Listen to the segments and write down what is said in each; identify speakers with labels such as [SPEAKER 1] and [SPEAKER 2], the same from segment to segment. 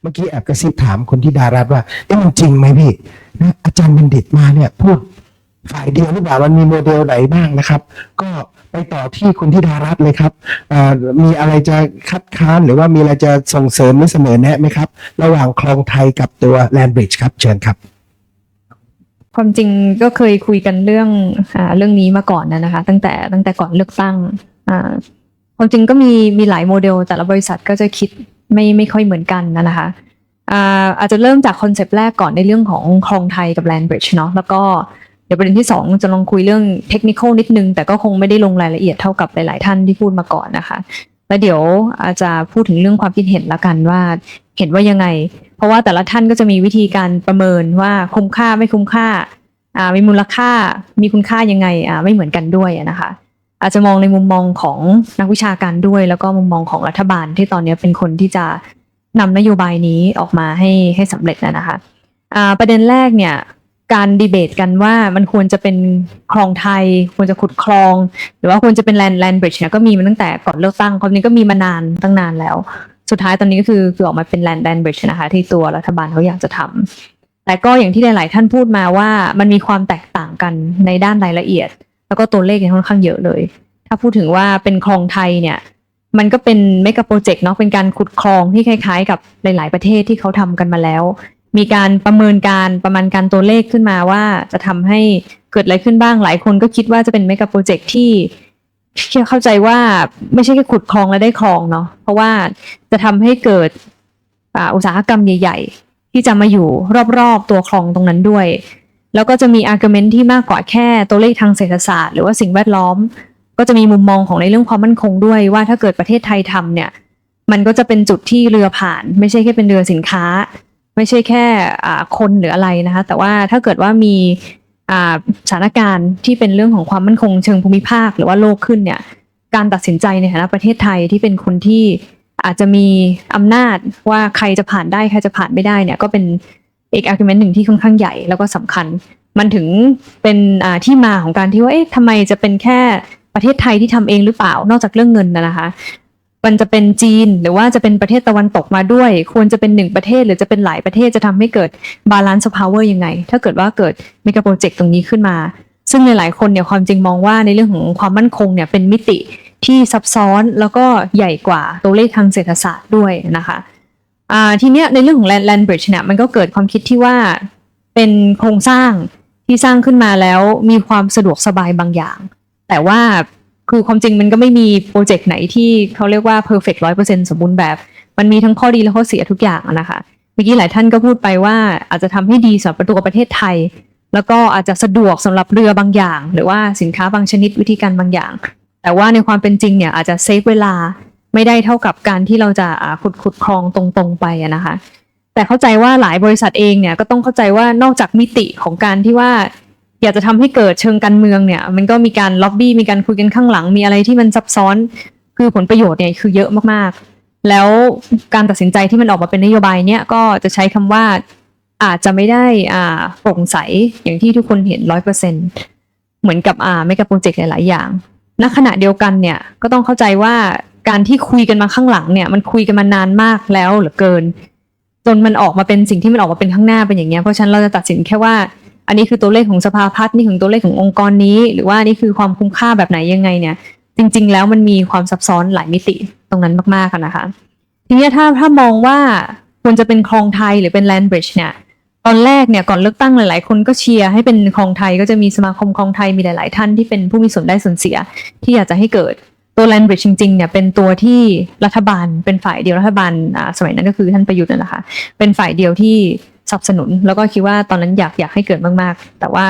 [SPEAKER 1] เมื่อกี้แอบกระซิบถามคนที่ดารัตว่าเอ๊ะมันจริงไหมพี่นะอาจารย์บัณฑิตมาเนี่ยพูดฝ่ายเดียวหรือเปล่ามันมีโมเดลไหนบ้างนะครับ ก็ไปต่อที่คุณที่ดารัตเลยครับมีอะไรจะคัดค้านหรือว่ามีอะไรจะส่งเสริมหรือเสนอแนะไหมครับ ระหว่างคลองไทยกับตัวแลนบริดจ์ครับ เชิญครับ
[SPEAKER 2] ความจริงก็เคยคุยกันเรื่องอเรื่องนี้มาก่อนนะนะคะ ตั้งแต่ตั้งแต่ก่อนเลือกตั้งความจริงก็มีมีหลายโมเดล แต่ละบริษัทก็จะคิด ไม่ไม่ค่อยเหมือนกันนะนะคะอ่าอาจจะเริ่มจากคอนเซปต์แรกก่อนในเรื่องของคลองไทยกับแลนบริดจ์เนาะแล้วก็เดี๋ยวประเด็นที่สองจะลองคุยเรื่องเทคนิคนิดนึง แต่ก็คงไม่ได้ลงรายละเอียดเท่ากับหลาย ๆ ท่านที่พูดมาก่อนนะคะ แล้วเดี๋ยวอาจจะพูดถึงเรื่องความคิดเห็นละกันว่าเห็นว่ายังไง เพราะว่าแต่ละท่านก็จะมีวิธีการประเมินว่าคุ้มค่าไม่คุ้มค่าอ่ามีมูลค่ามีคุณค่ายังไงอ่าไม่เหมือนกันด้วยนะคะ อาจจะมองในมุมมองของนักวิชาการด้วย แล้วก็มุมมองของรัฐบาลที่ตอนนี้เป็นคนที่จะนำนโยบายนี้ออกมาให้ให้สำเร็จนะนะคะอ่าประเด็นแรกเนี่ยการดีเบตกันว่ามันควรจะเป็นคลองไทย ควรจะขุดคลอง หรือว่าควรจะเป็นแลนด์แลนบริดจ์เนี่ยก็มีมาตั้งแต่ก่อนเลือกตั้งความจริงก็มีมานานตั้งนานแล้ว สุดท้ายตอนนี้ก็คือคือออกมาเป็นแลนด์แลนบริดจ์นะคะ ที่ตัวรัฐบาลเขาอยากจะทำแต่ก็อย่างที่หลาย ๆ ท่านพูดมาว่ามันมีความแตกต่างกันในด้านรายละเอียด แล้วก็ตัวเลขเนี่ยค่อนข้างเยอะเลย ถ้าพูดถึงว่าเป็นคลองไทยเนี่ย มันก็เป็นเมกะโปรเจกต์เนาะเป็นการขุดคลองที่คล้าย ๆ กับหลาย ๆประเทศที่เขาทำกันมาแล้ว มีการประเมินการประมาณการตัวเลขขึ้นมาว่าจะทำให้เกิดอะไรขึ้นบ้างหลายคนก็คิดว่าจะเป็นเมกะโปรเจกต์ที่เข้าใจว่าไม่ใช่แค่ขุดคลองแล้วได้คลองเนาะเพราะว่าจะทำให้เกิดอุตสาหกรรมใหญ่ ๆ ที่จะมาอยู่รอบๆตัวคลองตรงนั้นด้วย แล้วก็จะมีอาร์กิวเมนที่มากกว่าแค่ตัวเลขทางเศรษฐศาสตร์หรือว่าสิ่งแวดล้อม ก็จะมีมุมมองของในเรื่องความมั่นคงด้วยว่าถ้าเกิดประเทศไทยทำเนี่ยมันก็จะเป็นจุดที่เรือผ่าน ไม่ใช่แค่เป็นเรือสินค้า ไม่ใช่แค่คนหรืออะไรนะคะแต่ว่าถ้าเกิดว่ามีสถานการณ์ที่เป็นเรื่องของความมั่นคงเชิงภูมิภาค หรือว่าโลกขึ้นเนี่ยการตัดสินใจในฐานะประเทศไทยที่เป็นคนที่อาจจะมีอำนาจว่าใครจะผ่านได้ใครจะผ่านไม่ได้เนี่ยก็เป็น อีกอาร์กิวเมนต์หนึ่งที่ค่อนข้างใหญ่แล้วก็สำคัญ มันถึงเป็นที่มาของการที่ว่าเอ๊ะทำไมจะเป็นแค่ประเทศไทยที่ทำเองหรือเปล่า นอกจากเรื่องเงินนะนะคะ มันจะเป็นจีนหรือว่าจะเป็นประเทศตะวันตกมาด้วย ควรจะเป็นหนึ่งประเทศหรือจะเป็นหลายประเทศจะทำให้เกิดบาลานซ์พาวเวอร์ยังไง ถ้าเกิดว่าเกิดเมกะโปรเจกต์ตรงนี้ขึ้นมา ซึ่งในหลายคนเนี่ยความจริงมองว่าในเรื่องของความมั่นคงเนี่ยเป็นมิติที่ซับซ้อนแล้วก็ใหญ่กว่าตัวเลขทางเศรษฐศาสตร์ด้วยนะคะ อ่าทีเนี้ยในเรื่องของ land land bridge เนี่ยมันก็เกิดความคิดที่ว่าเป็นโครงสร้างที่สร้างขึ้นมาแล้วมีความสะดวกสบายบางอย่าง แต่ว่าคือความจริงมันก็ไม่มีโปรเจกต์ไหนที่เขาเรียกว่า perfect ร้อยเปอร์เซ็นสมบูรณ์แบบ มันมีทั้งข้อดีและข้อเสียทุกอย่างนะคะเมื่อกี้หลายท่านก็พูดไปว่าอาจจะทำให้ดีสำหรับตัวประเทศไทย แล้วก็อาจจะสะดวกสำหรับเรือบางอย่าง หรือว่าสินค้าบางชนิดวิธีการบางอย่าง แต่ว่าในความเป็นจริงเนี่ยอาจจะเซฟเวลา ไม่ได้เท่ากับการที่เราจะขุดขุดคลองตรงๆไปนะคะ แต่เข้าใจว่าหลายบริษัทเองเนี่ยก็ต้องเข้าใจว่านอกจากมิติของการที่ว่า อยากจะทำให้เกิดเชิงการเมืองเนี่ย มันก็มีการล็อบบี้มีการคุยกันข้างหลัง มีอะไรที่มันซับซ้อนคือผลประโยชน์เนี่ยคือเยอะมากๆ แล้วการตัดสินใจที่มันออกมาเป็นนโยบายเนี่ยก็จะใช้คำว่าอาจจะไม่ได้อ่าโปร่งใสอย่างที่ทุกคนเห็นร้อยเปอร์เซ็นเหมือนกับอ่าไม่กับโปรเจกต์หลาย ๆ อย่างณขณะเดียวกันเนี่ยก็ต้องเข้าใจว่า การที่คุยกันมาข้างหลังเนี่ย มันคุยกันมานานมากแล้วเหลือเกิน จนมันออกมาเป็นสิ่งที่มันออกมาเป็นข้างหน้าเป็นอย่างเงี้ยเพราะฉะนั้นเราจะตัดสินแค่ว่า อันนี้คือตัวเลขของสภาพัฒน์นี่คือตัวเลขขององค์กรนี้ หรือว่านี่คือความคุ้มค่าแบบไหนยังไงเนี่ย จริง ๆ แล้วมันมีความซับซ้อนหลายมิติตรงนั้นมากๆอะนะคะ ทีนี้ถ้าถ้ามองว่าควรจะเป็นคลองไทยหรือเป็นแลนบริดจ์เนี่ยตอนแรกเนี่ยก่อนเลือกตั้งหลาย ๆ คนก็เชียร์ให้เป็นคลองไทยก็จะมีสมาคมคลองไทยมีหลาย ๆ ท่านที่เป็นผู้มีส่วนได้ส่วนเสียที่อยากจะให้เกิด ตัวแลนบริดจ์จริงๆเนี่ยเป็นตัวที่รัฐบาลเป็นฝ่ายเดียวรัฐบาลสมัยนั้นก็คือท่านประยุทธ์นั่นแหละค่ะเป็นฝ่ายเดียวที่สนับสนุน แล้วก็คิดว่าตอนนั้นอยากอยากให้เกิดมากๆ แต่ว่า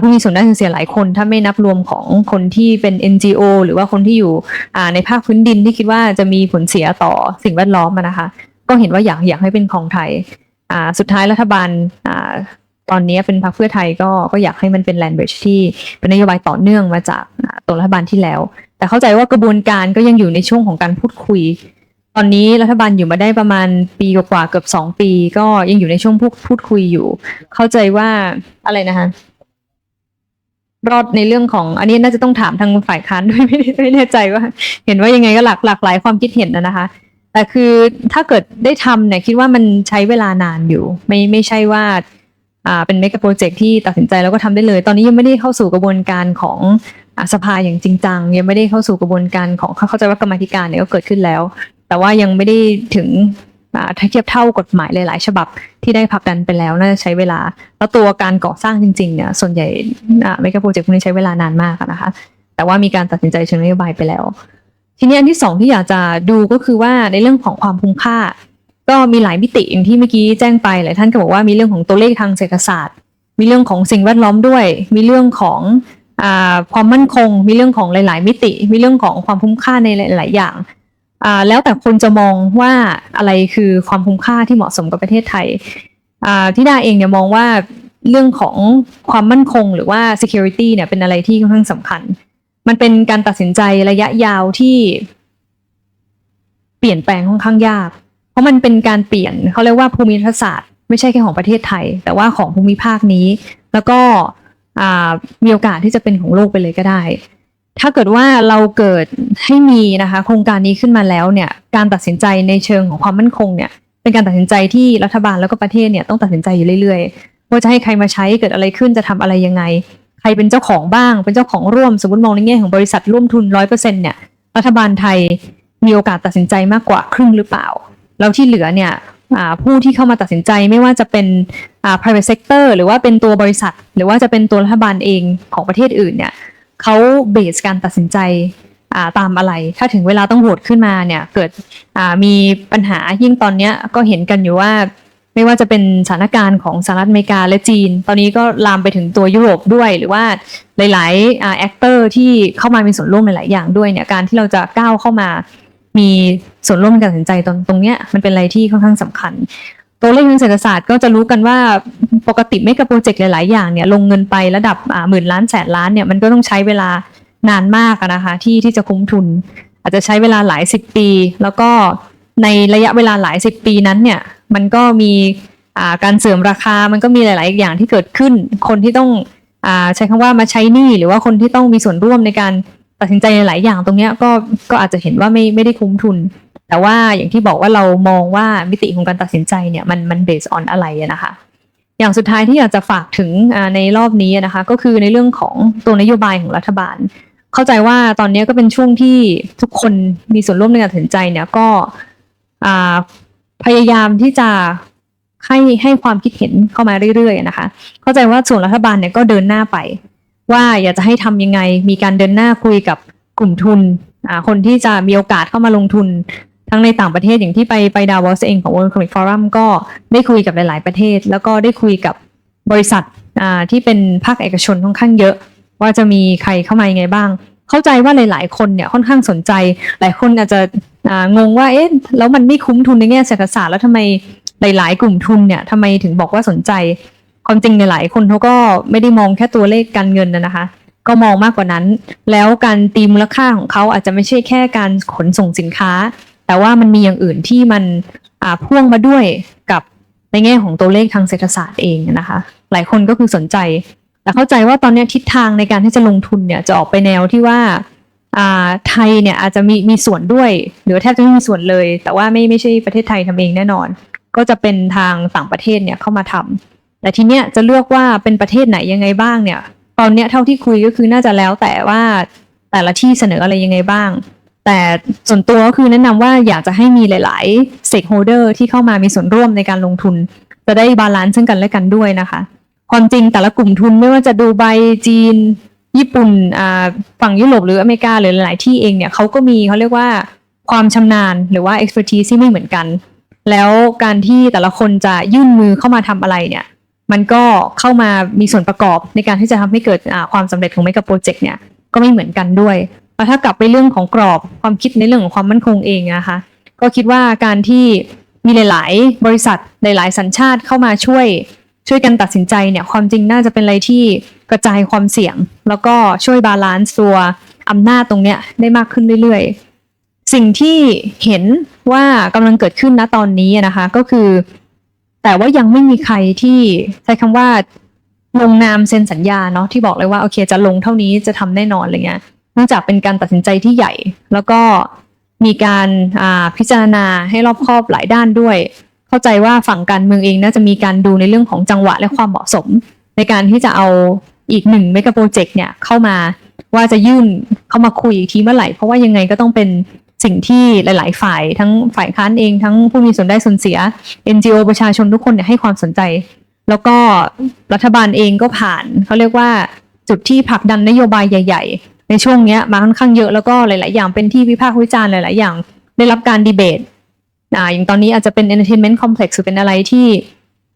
[SPEAKER 2] ผู้มีส่วนได้ส่วนเสียหลายคนถ้าไม่นับรวมของคนที่เป็น NGO หรือว่าคนที่อยู่ในภาคพื้นดินที่คิดว่าจะมีผลเสียต่อสิ่งแวดล้อมนะคะ ก็เห็นว่าอยากอยากให้เป็นของไทยสุดท้ายรัฐบาลตอนนี้เป็นพรรคเพื่อไทยก็ก็อยากให้มันเป็น land bridge ที่เป็นนโยบายต่อเนื่องมาจากตัวรัฐบาลที่แล้ว แต่เข้าใจว่ากระบวนการก็ยังอยู่ในช่วงของการพูดคุย ตอนนี้รัฐบาลอยู่มาได้ประมาณปีกว่าเกือบสองปี ก็ยังอยู่ในช่วงพูดพูดคุยอยู่ เข้าใจว่าอะไรนะคะรอดในเรื่องของ อันนี้น่าจะต้องถามทางฝ่ายค้านด้วยไม่ไม่แน่ใจว่า เห็นว่ายังไงก็หลากหลากหลายความคิดเห็นนะนะคะ แต่คือถ้าเกิดได้ทำเนี่ยคิดว่ามันใช้เวลานานอยู่ ไม่ไม่ใช่ว่าอ่าเป็นเมกะโปรเจกต์ที่ตัดสินใจแล้วก็ทำได้เลย ตอนนี้ยังไม่ได้เข้าสู่กระบวนการของ สภาอย่างจริงจังยังไม่ได้เข้าสู่กระบวนการของเข้าใจว่ากรรมธิการเนี่ยก็เกิดขึ้นแล้ว แต่ว่ายังไม่ได้ถึงถ้าเทียบเท่ากฎหมายหลาย ๆ ฉบับที่ได้ผลักดันไปแล้วน่าจะใช้เวลา แล้วตัวการก่อสร้างจริง ๆ เนี่ยส่วนใหญ่เมกะโปรเจกต์พวกนี้ใช้เวลานานมากนะคะ แต่ว่ามีการตัดสินใจเชิงนโยบายไปแล้ว ทีนี้อันที่สองที่อยากจะดูก็คือว่าในเรื่องของความคุ้มค่า ก็มีหลายมิติอย่างที่เมื่อกี้แจ้งไปหลายท่านก็บอกว่ามีเรื่องของตัวเลขทางเศรษฐศาสตร์ มีเรื่องของสิ่งแวดล้อมด้วย มีเรื่องของ ความมั่นคง มีเรื่องของหลาย ๆ มิติ มีเรื่องของความคุ้มค่าในหลาย ๆ อย่างแล้วแต่คนจะมองว่าอะไรคือความคุ้มค่าที่เหมาะสมกับประเทศไทยที่ดาเองเนี่ยมองว่าเรื่องของความมั่นคงหรือว่า security เนี่ยเป็นอะไรที่ค่อนข้างสำคัญ มันเป็นการตัดสินใจระยะยาวที่ เปลี่ยนแปลงค่อนข้างยาก เพราะมันเป็นการเปลี่ยนเขาเรียกว่าภูมิทัศน์ไม่ใช่แค่ของประเทศไทย แต่ว่าของภูมิภาคนี้ แล้วก็ มีโอกาสที่จะเป็นของโลกไปเลยก็ได้ ถ้าเกิดว่าเราเกิดให้มีนะคะ โครงการนี้ขึ้นมาแล้วเนี่ย การตัดสินใจในเชิงของความมั่นคงเนี่ย เป็นการตัดสินใจที่รัฐบาลแล้วก็ประเทศเนี่ยต้องตัดสินใจอยู่เรื่อยๆ ว่าจะให้ใครมาใช้เกิดอะไรขึ้นจะทำอะไรยังไง ใครเป็นเจ้าของบ้าง เป็นเจ้าของร่วม สมมติมองในแง่ของบริษัทร่วมทุนร้อยเปอร์เซ็นเนี่ย รัฐบาลไทยมีโอกาสตัดสินใจมากกว่าครึ่งหรือเปล่า แล้วที่เหลือเนี่ย ผู้ที่เข้ามาตัดสินใจไม่ว่าจะเป็น private sector หรือว่าเป็นตัวบริษัท หรือว่าจะเป็นตัวรัฐบาลเองของประเทศอื่นเนี่ยเขาเบสการตัดสินใจตามอะไร ถ้าถึงเวลาต้องโหวตขึ้นมาเนี่ยเกิดมีปัญหายิ่งตอนนี้ก็เห็นกันอยู่ว่าไม่ว่าจะเป็นสถานการณ์ของสหรัฐอเมริกาและจีน ตอนนี้ก็ลามไปถึงตัวยุโรปด้วย หรือว่าหลายๆแอคเตอร์ที่เข้ามามีส่วนร่วมหลายๆอย่างด้วยเนี่ยการที่เราจะก้าวเข้ามา มีส่วนร่วมในการตัดสินใจตรงตรงเนี้ยมันเป็นอะไรที่ค่อนข้างสำคัญ ตัวเลขทางเศรษฐศาสตร์ก็จะรู้กันว่าปกติไม่กับโปรเจกต์หลาย ๆ อย่างเนี่ยลงเงินไประดับหมื่นล้านแสนล้านเนี่ยมันก็ต้องใช้เวลานานมากนะคะที่ที่จะคุ้มทุน อาจจะใช้เวลาหลายสิบปี แล้วก็ในระยะเวลาหลายสิบปีนั้นเนี่ยมันก็มีการเสื่อมราคามันก็มีหลาย ๆ อย่างที่เกิดขึ้น คนที่ต้องอใช้คำว่ามาใช้หนี้หรือว่าคนที่ต้องมีส่วนร่วมในการ ตัดสินใจในหลายอย่างตรงเนี้ยก็ก็อาจจะเห็นว่าไม่ไม่ได้คุ้มทุน แต่ว่าอย่างที่บอกว่าเรามองว่ามิติของการตัดสินใจเนี่ยมันมันเบสออนอะไรนะคะ อย่างสุดท้ายที่อยากจะฝากถึงในรอบนี้นะคะ ก็คือในเรื่องของตัวนโยบายของรัฐบาล เข้าใจว่าตอนนี้ก็เป็นช่วงที่ทุกคนมีส่วนร่วมในการตัดสินใจเนี่ยก็พยายามที่จะให้ให้ความคิดเห็นเข้ามาเรื่อยๆนะคะ เข้าใจว่าส่วนรัฐบาลเนี่ยก็เดินหน้าไป ว่าอยากจะให้ทำยังไง มีการเดินหน้าคุยกับกลุ่มทุนคนที่จะมีโอกาสเข้ามาลงทุนทั้งในต่างประเทศอย่างที่ไปไปดาวอสเองของ World Economic Forum ก็ได้คุยกับหลาย ๆ ประเทศ แล้วก็ได้คุยกับบริษัทที่เป็นภาคเอกชนค่อนข้างเยอะ ว่าจะมีใครเข้ามายังไงบ้าง เข้าใจว่าหลาย ๆ คนเนี่ยค่อนข้างสนใจ หลายคนอาจจะงงว่าเอ๊ะแล้วมันไม่คุ้มทุนในแง่เศรษฐศาสตร์แล้วทำไมหลาย ๆ กลุ่มทุนเนี่ยทำไมถึงบอกว่าสนใจ ความจริงในหลายคนเขาก็ไม่ได้มองแค่ตัวเลขการเงินนะนะคะ ก็มองมากกว่านั้น แล้วการตีมูลค่าของเขาอาจจะไม่ใช่แค่การขนส่งสินค้า แต่ว่ามันมีอย่างอื่นที่มันพ่วงมาด้วยกับในแง่ของตัวเลขทางเศรษฐศาสตร์เองนะคะ หลายคนก็คือสนใจ แต่เข้าใจว่าตอนนี้ทิศทางในการที่จะลงทุนเนี่ยจะออกไปแนวที่ว่าไทยเนี่ยอาจจะมีมีส่วนด้วยหรือแทบจะไม่มีส่วนเลย แต่ว่าไม่ไม่ใช่ประเทศไทยทำเองแน่นอน ก็จะเป็นทางต่างประเทศเนี่ยเข้ามาทำ แต่ทีเนี้ยจะเลือกว่าเป็นประเทศไหนยังไงบ้างเนี่ย ตอนเนี้ยเท่าที่คุยก็คือน่าจะแล้วแต่ว่าแต่ละที่เสนออะไรยังไงบ้าง แต่ส่วนตัวก็คือแนะนำว่าอยากจะให้มีหลาย ๆ stakeholder ที่เข้ามามีส่วนร่วมในการลงทุน จะได้บาลานซ์ซึ่งกันและกันด้วยนะคะความจริงแต่ละกลุ่มทุนไม่ว่าจะดูไบจีน ญี่ปุ่นฝั่งยุโรปหรืออเมริกาหรือหลายที่เองเนี่ยเขาก็มีเขาเรียกว่าความชำนาญหรือว่า expertise ที่ไม่เหมือนกัน แล้วการที่แต่ละคนจะยื่นมือเข้ามาทำอะไรเนี่ย มันก็เข้ามามีส่วนประกอบในการที่จะทำให้เกิดความสำเร็จของ Mega Project เนี่ยก็ไม่เหมือนกันด้วยแล้วถ้ากลับไปเรื่องของกรอบความคิดในเรื่องของความมั่นคงเองนะคะ ก็คิดว่าการที่มีหลาย ๆ บริษัทหลาย ๆ สัญชาติเข้ามาช่วยช่วยกันตัดสินใจเนี่ยความจริงน่าจะเป็นอะไรที่กระจายความเสี่ยง แล้วก็ช่วยบาลานซ์ตัวอำนาจตรงเนี้ยได้มากขึ้นเรื่อย ๆ สิ่งที่เห็นว่ากำลังเกิดขึ้นณตอนนี้นะคะ ก็คือ แต่ว่ายังไม่มีใครที่ใช้คำว่าลงนามเซ็นสัญญาเนาะที่บอกเลยว่าโอเค จะลงเท่านี้จะทำแน่นอนอะไรเงี้ยเนื่องจากเป็นการตัดสินใจที่ใหญ่ แล้วก็มีการพิจารณาให้รอบคอบหลายด้านด้วย เข้าใจว่าฝั่งการเมืองเองน่าจะมีการดูในเรื่องของจังหวะและความเหมาะสม ในการที่จะเอาอีกหนึ่งเมกะโปรเจกต์เนี่ยเข้ามาว่าจะยื่นเข้ามาคุยอีกทีเมื่อไหร่ เพราะว่ายังไงก็ต้องเป็น สิ่งที่หลาย ๆ ฝ่ายทั้งฝ่ายค้านเองทั้งผู้มีส่วนได้ส่วนเสีย NGO ประชาชนทุกคนเนี่ยให้ความสนใจ แล้วก็รัฐบาลเองก็ผ่านเขาเรียกว่าจุดที่ผลักดันนโยบายใหญ่ ๆ ในช่วงเนี้ยมาค่อนข้างเยอะแล้วก็หลาย ๆ อย่างเป็นที่วิพากษ์วิจารณ์หลาย ๆ อย่าง ได้รับการดีเบตอ่าอย่างตอนนี้อาจจะเป็น entertainment complex หรือเป็นอะไรที่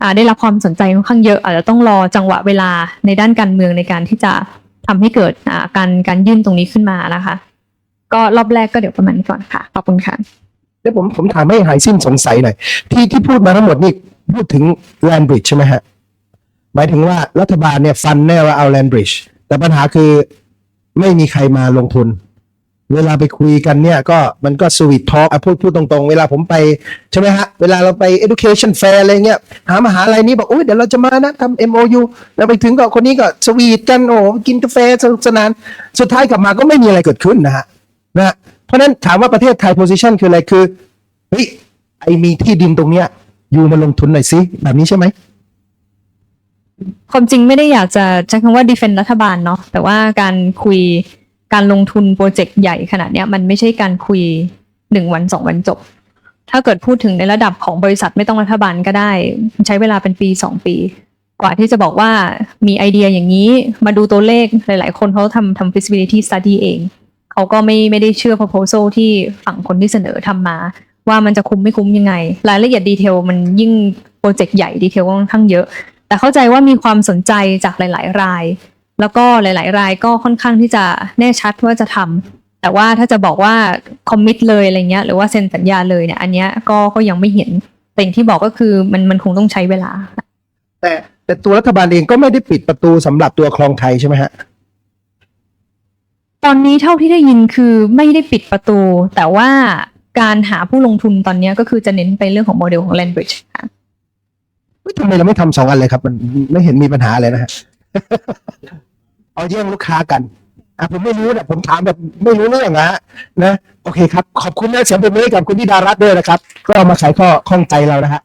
[SPEAKER 2] อ่าได้รับความสนใจค่อนข้างเยอะ อาจจะต้องรอจังหวะเวลาในด้านการเมืองในการที่จะทำให้เกิดอ่าการการยื่นตรงนี้ขึ้นมานะคะ ก็รอบแรกก็เดี๋ยวประมาณนี้ก่อนค่ะ ขอบคุณค่ะ
[SPEAKER 1] เดี๋ยวผมผมถามให้หายสิ้นสงสัยหน่อยที่ที่พูดมาทั้งหมดนี่พูดถึงแลนบริดจ์ใช่ไหมฮะ หมายถึงว่ารัฐบาลเนี่ยฟันแน่ว่าเอาแลนบริดจ์แต่ปัญหาคือไม่มีใครมาลงทุน เวลาไปคุยกันเนี่ยก็มันก็สวีททอล์กพูดพูดตรงๆ เวลาผมไปใช่ไหมฮะ เวลาเราไป education fair อะไรเงี้ยหามหาลัยนี้บอกโอ้ยเดี๋ยวเราจะมานะทำ MOU แล้วไปถึงก็คนนี้ก็สวีทกันโอ้กินกาแฟสนุกสนาน สุดท้ายกลับมาก็ไม่มีอะไรเกิดขึ้นนะฮะ นะเพราะนั้นถามว่าประเทศไทย position คืออะไรคือเฮ้ยไอมีที่ดินตรงเนี้ยอยู่มาลงทุนหน่อยสิแบบนี้ใช่ไหม
[SPEAKER 2] ความจริงไม่ได้อยากจะใช้คำว่า defend รัฐบาลเนาะแต่ว่าการคุยการลงทุนโปรเจกต์ใหญ่ขนาดเนี้ยมันไม่ใช่การคุยหนึ่งวันสองวันจบ ถ้าเกิดพูดถึงในระดับของบริษัทไม่ต้องรัฐบาลก็ได้ ใช้เวลาเป็นปีสองปี กว่าที่จะบอกว่ามีไอเดียอย่างนี้มาดูตัวเลขหลาย ๆ คนเขาทำทำ feasibility study เอง เขาก็ไม่ไม่ได้เชื่อ proposal ที่ฝั่งคนที่เสนอทำมา ว่ามันจะคุ้มไม่คุ้มยังไง รายละเอียดดีเทลมันยิ่งโปรเจกต์ใหญ่ดีเทลก็ค่อนข้างเยอะ แต่เข้าใจว่ามีความสนใจจากหลาย ๆ ราย แล้วก็หลาย ๆ รายก็ค่อนข้างที่จะแน่ชัดว่าจะทำแต่ว่าถ้าจะบอกว่าคอมมิตเลยอะไรเงี้ยหรือว่าเซ็นสัญญาเลยเนี่ยอันเนี้ยก็ก็ยังไม่เห็นแต่อย่างที่บอกก็คือมันมันคงต้องใช้เวลา
[SPEAKER 1] แต่แต่ตัวรัฐบาลเองก็ไม่ได้ปิดประตูสำหรับตัวคลองไทยใช่ไหมฮะ
[SPEAKER 2] ตอนนี้เท่าที่ได้ยินคือไม่ได้ปิดประตู แต่ว่าการหาผู้ลงทุนตอนนี้ก็คือจะเน้นไปเรื่องของโมเดลของ Land Bridge ค่ะ
[SPEAKER 1] เฮ้ยทำไมเราไม่ทำสองอันเลยครับ มันไม่เห็นมีปัญหาอะไรนะฮะเอาแย่งลูกค้ากันอะผมไม่รู้นะผมถามแบบไม่รู้เรื่องนะฮะนะ โอเคครับ ขอบคุณนะเสียงปรบมือกับคุณธิดารัตด้วยนะครับ ก็เอามาไขข้อข้องใจเรานะฮะ